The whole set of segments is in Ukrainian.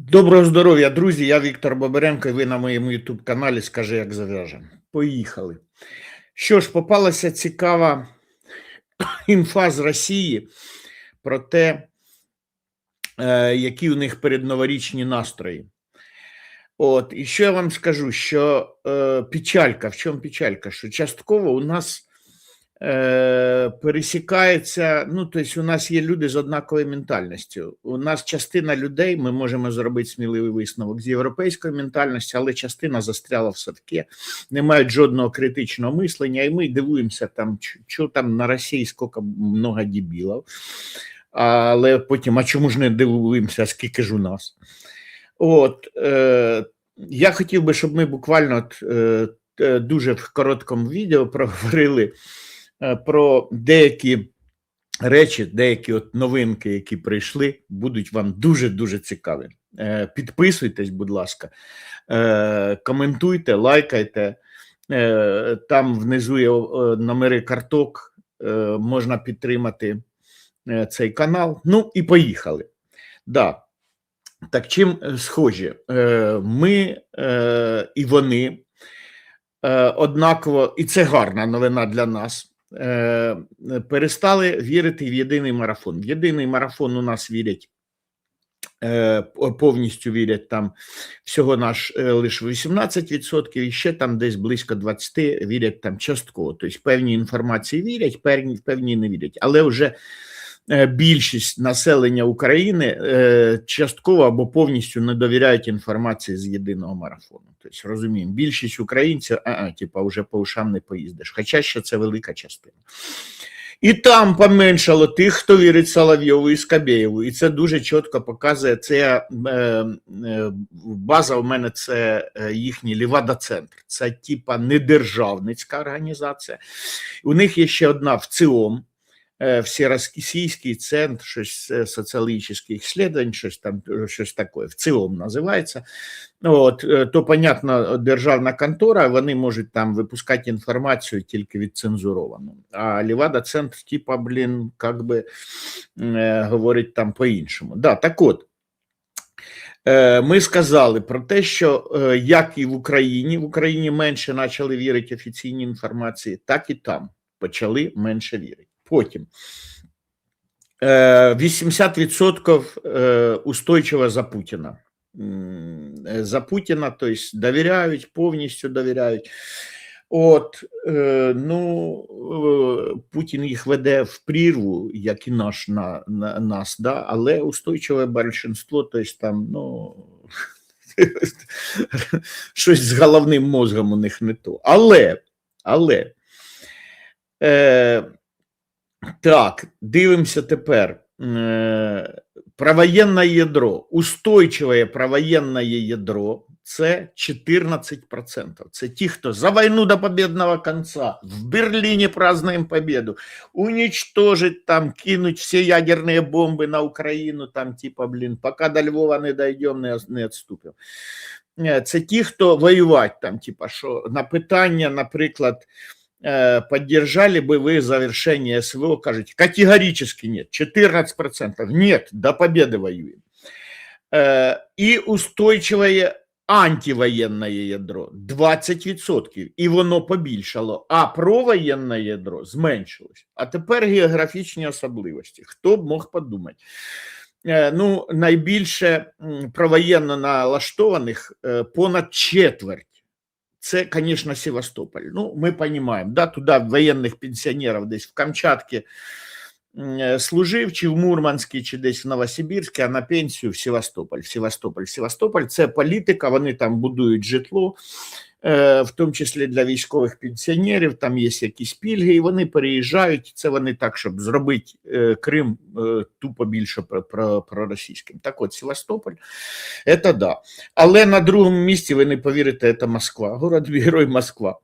Доброго здоров'я, друзі! Я Віктор Боберенко, і ви на моєму youtube каналі Скажи, як зав'яжемо. Поїхали. Що ж, попалася цікава інфа з Росії про те, е, які у них передноворічні настрої. От, і що я вам скажу, що е, печалька, в чому печалька? Що частково у нас е, пересікається, ну, тобто у нас є люди з однаковою ментальністю. У нас частина людей, ми можемо зробити сміливий висновок з європейської ментальності, але частина застряла в садки, не мають жодного критичного мислення, і ми дивуємося, там, що там на Росії скільки много дебілів. Але потім, а чому ж не дивуємося, скільки ж у нас? От, е, я хотів би, щоб ми буквально от, е, е, дуже в короткому відео проговорили про деякі речі, деякі от новинки, які прийшли, будуть вам дуже-дуже цікаві. Е, підписуйтесь, будь ласка, е, коментуйте, лайкайте. Е, там внизу є е, номери карток, е, можна підтримати е, цей канал. Ну і поїхали. Да. Так чим е, схожі? Е, Ми е, і вони е, однаково, і це гарна новина для нас. Е, Перестали вірити в єдиний марафон. В єдиний марафон у нас вірять. е, Повністю вірять там всього наш е, лише 18%, і ще там десь близько 20% вірять там частково. Тобто певні інформації вірять, певні, певні не вірять. Але вже більшість населення України е, частково або повністю не довіряють інформації з єдиного марафону. Тобто розуміємо, більшість українців, а, типа, вже по ушам не поїздиш. Хоча ще це велика частина. І там поменшало тих, хто вірить Соловйову і Скабєєву. І це дуже чітко показує. Це е, е, база у мене це е, їхній Лівада-центр. Це типа недержавницька організація. У них є ще одна в ЦИОМ, е, Всероссийский центр щось е, соціологічних исследований, щось там щось таке, в ЦИОМ називається. От, то, понятно, державна контора, вони можуть там випускати інформацію тільки відцензуровану. А Лівада центр, типа, блін, как би говорить там по-іншому. Да, так от. Ми сказали про те, що як і в Україні, в Україні менше почали вірити офіційній інформації, так і там почали менше вірити. Потім е, 80% е, устойчиво за Путіна. Е, За Путіна, тобто довіряють, повністю довіряють. От, е, ну, е, Путін їх веде в прірву, як і наш на, на нас, да? але устойчиве большинство, тобто там, ну, щось з головним мозгом у них не то. Але, але, е, так, дивимося тепер. Е, Правоєнне ядро, устойчиве правоєнне ядро це 14%. Це ті, хто за війну до победного конца, в Берліні празднуємо победу, уничтожить там, кинуть всі ядерні бомби на Україну, там, типа, блін, поки до Львова не дійдемо, не, не відступимо. Е, Це ті, хто воювати там, типа, що на питання, наприклад, поддержали бы вы завершение СВО, кажете, категорически нет, 14%, нет, до победы воюем. Э, И устойчивое антивоєнне ядро 20%, і воно побільшало, а провоєнне ядро зменшилось. А тепер географічні особливості. Хто б мог подумати? Е, Ну, найбільше м, провоєнно налаштованих е, понад четверть. це, звісно, Севастополь. Ну, ми розуміємо, да, туди воєнних пенсіонерів десь в Камчатці е, служив, чи в Мурманській, чи десь в Новосибірській, а на пенсію в Севастополь. Севастополь. Севастополь це політика, вони там будують житло, в тому числі для військових пенсіонерів, там є якісь пільги, і вони переїжджають. Це вони так, щоб зробити е, Крим е, тупо більше про- про- проросійським. Так от, Севастополь, це да. Але на другому місці ви не повірите, це Москва, город герой Москва.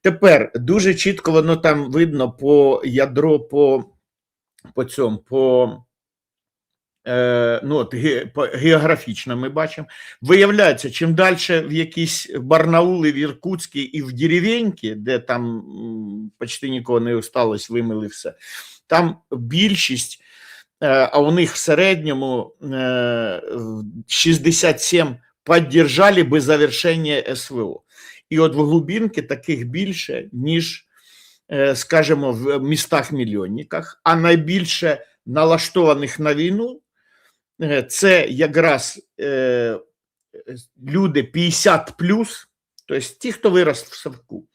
Тепер дуже чітко воно там видно по ядро, по, по цьому, по, е, ну, от, географічно ми бачимо. Виявляється, чим далі в якісь Барнаули, в Іркутській і в деревеньки, де там почти нікого не осталось, вимили все, там більшість е, а у них в середньому е, в 67 поддержали би завершення СВО. І от в глубинки таких більше, ніж, е, скажімо, в містах-мільйонниках, а найбільше налаштованих на війну е, це якраз е, люди 50 плюс, тобто ті, хто вирос в Савку.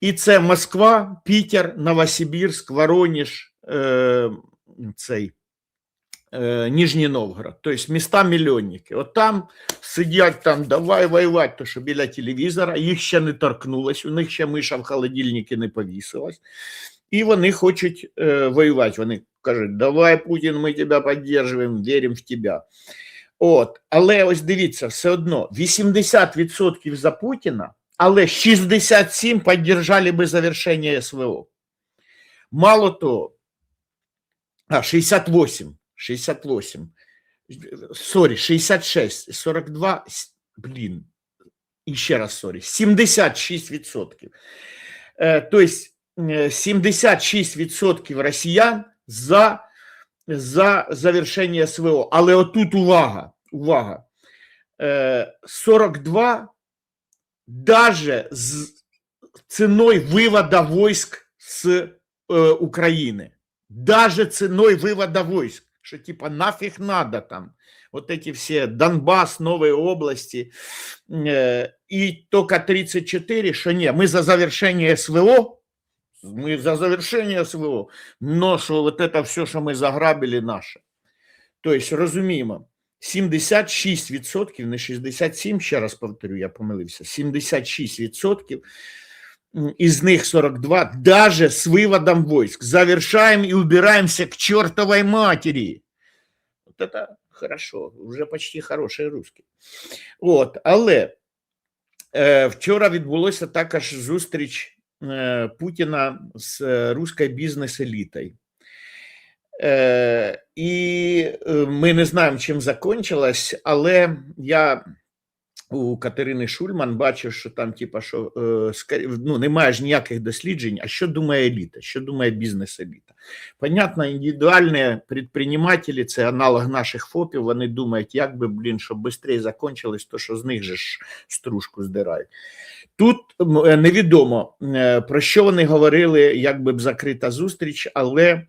І це Москва, Пітер, Новосибірськ, Воронеж, е, цей, е, Нижній Новгород, тобто міста-мільйонники. От там сидять, там давай воювати, то що біля телевізора, їх ще не торкнулось, у них ще миша в холодильнику не повісилась. І вони хочуть е, воювати. Вони кажуть, давай, Путін, ми тебе підтримуємо, віримо в тебе. От, але ось дивіться, все одно 80% за Путіна, але 67 підтримали би завершення СВО. Мало того, а 68, 68, сорі, 66, 42, с- блін, і ще раз сорі, 76%. Е, тобто е, 76% росіян за за завершення СВО. Але отут увага, увага. Е, 42 даже з ценой вывода войск с э, Украины. Даже ценой вывода войск. Что типа нафиг надо там. Вот эти все Донбасс, новые области. Э, и только 34, что не, мы за завершение СВО, мы за завершение СВО, но что вот это все, що ми заграбили, наше. Тобто, розуміємо, 76%, не 67, ще раз повторю, я помилився, 76%, м, із них 42, даже з виводом войск. Завершаем и убираемся к чертовой матери. Вот это хорошо, вже почти хороший русский. От, але е, вчора відбулося також зустріч е, Путіна з руської руською бізнес-елітою. Е, і е, ми не знаємо, чим закончилось, але я у Катерини Шульман бачив, що там, типа, що е, ну, немає ж ніяких досліджень, а що думає еліта, що думає бізнес-еліта. Понятно, індивідуальні предпринимателі, це аналог наших ФОПів, вони думають, як би, блін, щоб швидше закончилось, то що з них же ж стружку здирають. Тут е, невідомо, е, про що вони говорили, як би закрита зустріч, але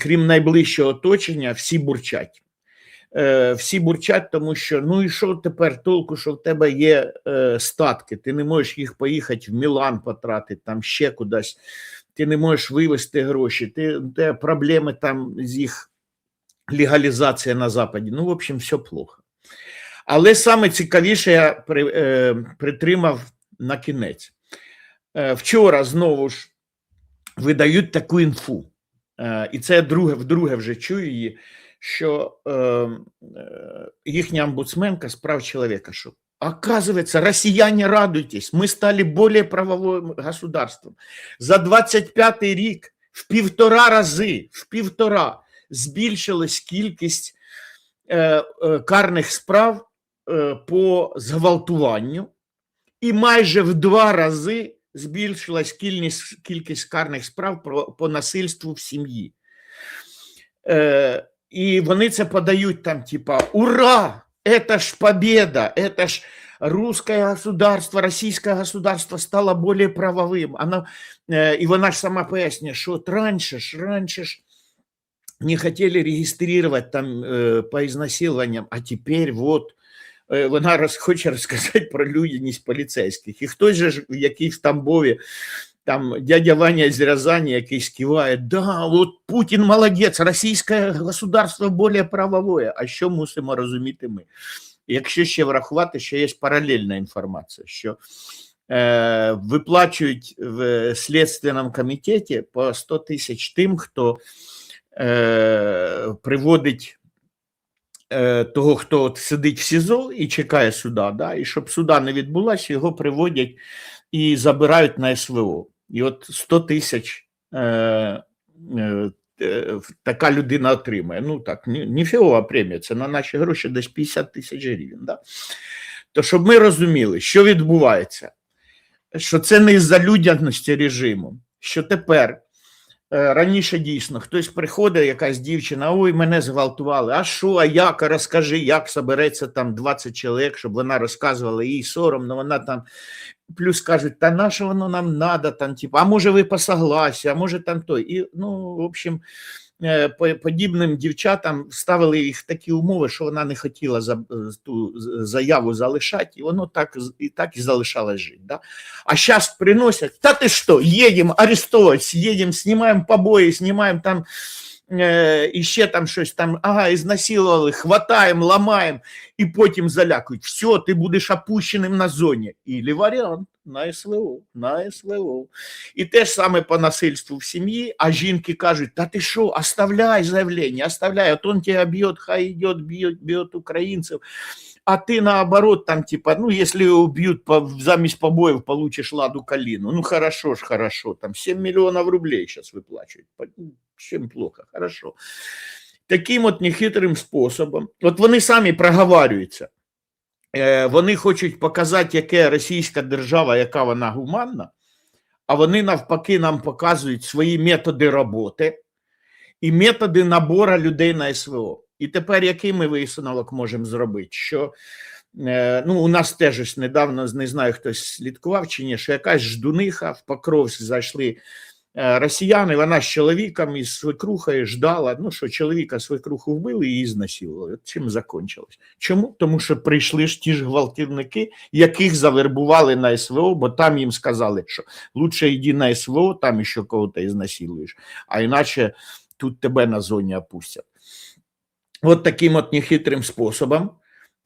крім найближчого оточення, всі бурчать. Е, Всі бурчать, тому що ну і що тепер толку, що в тебе є статки, ти не можеш їх поїхати в Мілан потратити, там ще кудись, ти не можеш вивезти гроші, ти, тебе проблеми там з їх легалізація на Западі. Ну, в общем, все плохо. Але саме цікавіше я при, е, притримав на кінець. Е, вчора знову ж видають таку інфу. Е, і це друге, вдруге вже чую її, що е, е, їхня омбудсменка з прав чоловіка, що оказывается, россияне радуйтесь, ми стали более правовим государством. За 25 рік в півтора рази, в півтора збільшилась кількість е, е, карних справ е, по зґвалтуванню, і майже в два рази збільшилась кількість, кількість карних справ про, по насильству в сім'ї. Е, і вони це подають там, типа, ура! Это ж победа, это ж русское государство, российское государство стало более правовым. Оно, е, і вона ж сама пояснює, що от раніше ж, раніше ж не хотели регистрировать там э, по изнасилованиям, а теперь вот э, вона роз, хоче розказати про людяність поліцейських. І хтось же, ж, який в Тамбові, Там дядя Ваня з Рязані, який скиває, да, от Путін молодець, російське государство більш правове. А що мусимо розуміти ми? Якщо ще врахувати, що є паралельна інформація, що е, виплачують в Слідственному комітеті по 100 тисяч тим, хто е, приводить е, того, хто от сидить в СІЗО і чекає суда, да, і щоб суда не відбулася, його приводять і забирають на СВО. І от 100 тисяч е, е, е, така людина отримає. Ну так, ні, ніфігова премія, це на наші гроші десь 50 тисяч гривень. Да? То щоб ми розуміли, що відбувається, що це не із-за людяності режиму, що тепер Е, Раніше дійсно хтось приходить, якась дівчина, ой, мене зґвалтували. А що, а як? А розкажи, як собереться там 20 чоловік, щоб вона розказувала їй соромно, вона там плюс кажуть, та на що воно нам надо, там, типу, а може ви по согласі, а може там той. І, ну, в общем, е, по- подібним дівчатам ставили їх такі умови, що вона не хотіла за, ту заяву залишати, і воно так, і так і залишалось жити. Да? А сейчас приносят, да ты что, едем арестовать, едем, снимаем побои, снимаем там е, і ще там щось там, ага, ізнасілували, хватаємо, ламаємо, і потім залякують. Все, ти будеш опущеним на зоні. Ілі варіант на СВО, на СВО. І те ж саме по насильству в сім'ї, а жінки кажуть, та ти що, оставляй заявлення, оставляй, от он тебе б'є, хай йде, б'є українців. А ты наоборот, там типа, ну, если убьют по, замість побоев, получишь ладу калину. Ну, хорошо ж, хорошо. Там 7 миллионов рублей сейчас выплачивают. По- ну, Чем плохо? Хорошо. Таким от нехитрим способом, от вони самі проговарюються. Е, Вони хочуть показати, яке російська держава, яка вона гуманна, а вони навпаки нам показують свої методи роботи і методи набору людей на СВО. І тепер який ми висновок можемо зробити? Що е, ну, у нас теж ось недавно не знаю, хтось слідкував чи ні, що якась ждуниха в Покровськ зайшли е, росіяни, вона з чоловіком із свекрухою ждала. Ну що чоловіка свекруху вбили і її знасилували. От Чим закончилось? Чому? Тому що прийшли ж ті ж гвалтівники, яких завербували на СВО, бо там їм сказали, що лучше йди на СВО, там ще кого-то ізнасилуєш, а іначе тут тебе на зоні опустять. От таким от нехитрим способом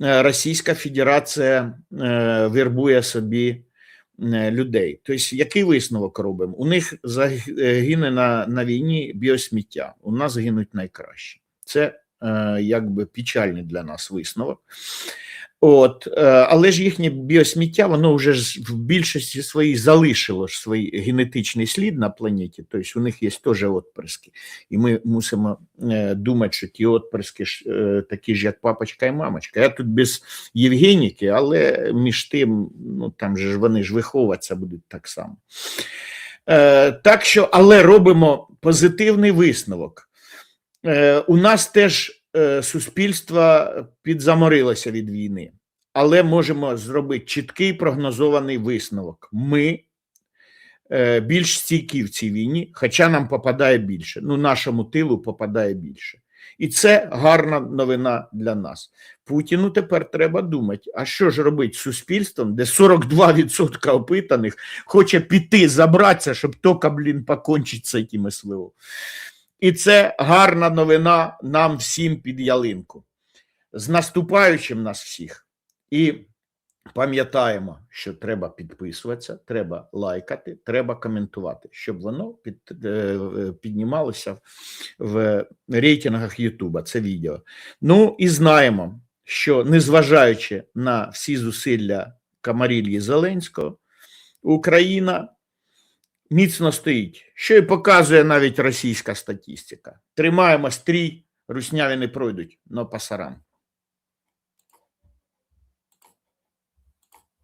е, Російська Федерація е, вербує собі е, людей. Тобто, який висновок робимо? У них загине на, на війні біосміття, у нас гинуть найкраще. Це е, якби печальний для нас висновок. От, е, але ж їхнє біосміття, воно вже ж в більшості своїй залишило ж свій генетичний слід на планеті. Тобто у них є теж отпрыски. І ми мусимо е, думати, що ті отпрыски ж е, такі ж, як папочка і мамочка. Я тут без Євгеніки, але між тим, ну там же ж вони ж виховуватися будуть так само. Так що, але робимо позитивний висновок. У нас теж суспільство підзаморилося від війни, але можемо зробити чіткий прогнозований висновок. Ми е, більш стійкі в цій війні, хоча нам попадає більше. Ну, нашому тилу попадає більше. І це гарна новина для нас. Путіну тепер треба думати, а що ж робити з суспільством, де 42% опитаних хоче піти, забратися, щоб тільки, блін, покончити з цим СВО. І це гарна новина нам всім під ялинку. З наступаючим нас всіх. І пам'ятаємо, що треба підписуватися, треба лайкати, треба коментувати, щоб воно під, е, піднімалося в рейтингах Ютуба. Це відео. Ну і знаємо, що незважаючи на всі зусилля Камарілії Зеленського, Україна міцно стоїть, що і показує навіть російська статистика. Тримаємо стрій, русняві не пройдуть, но пасарам.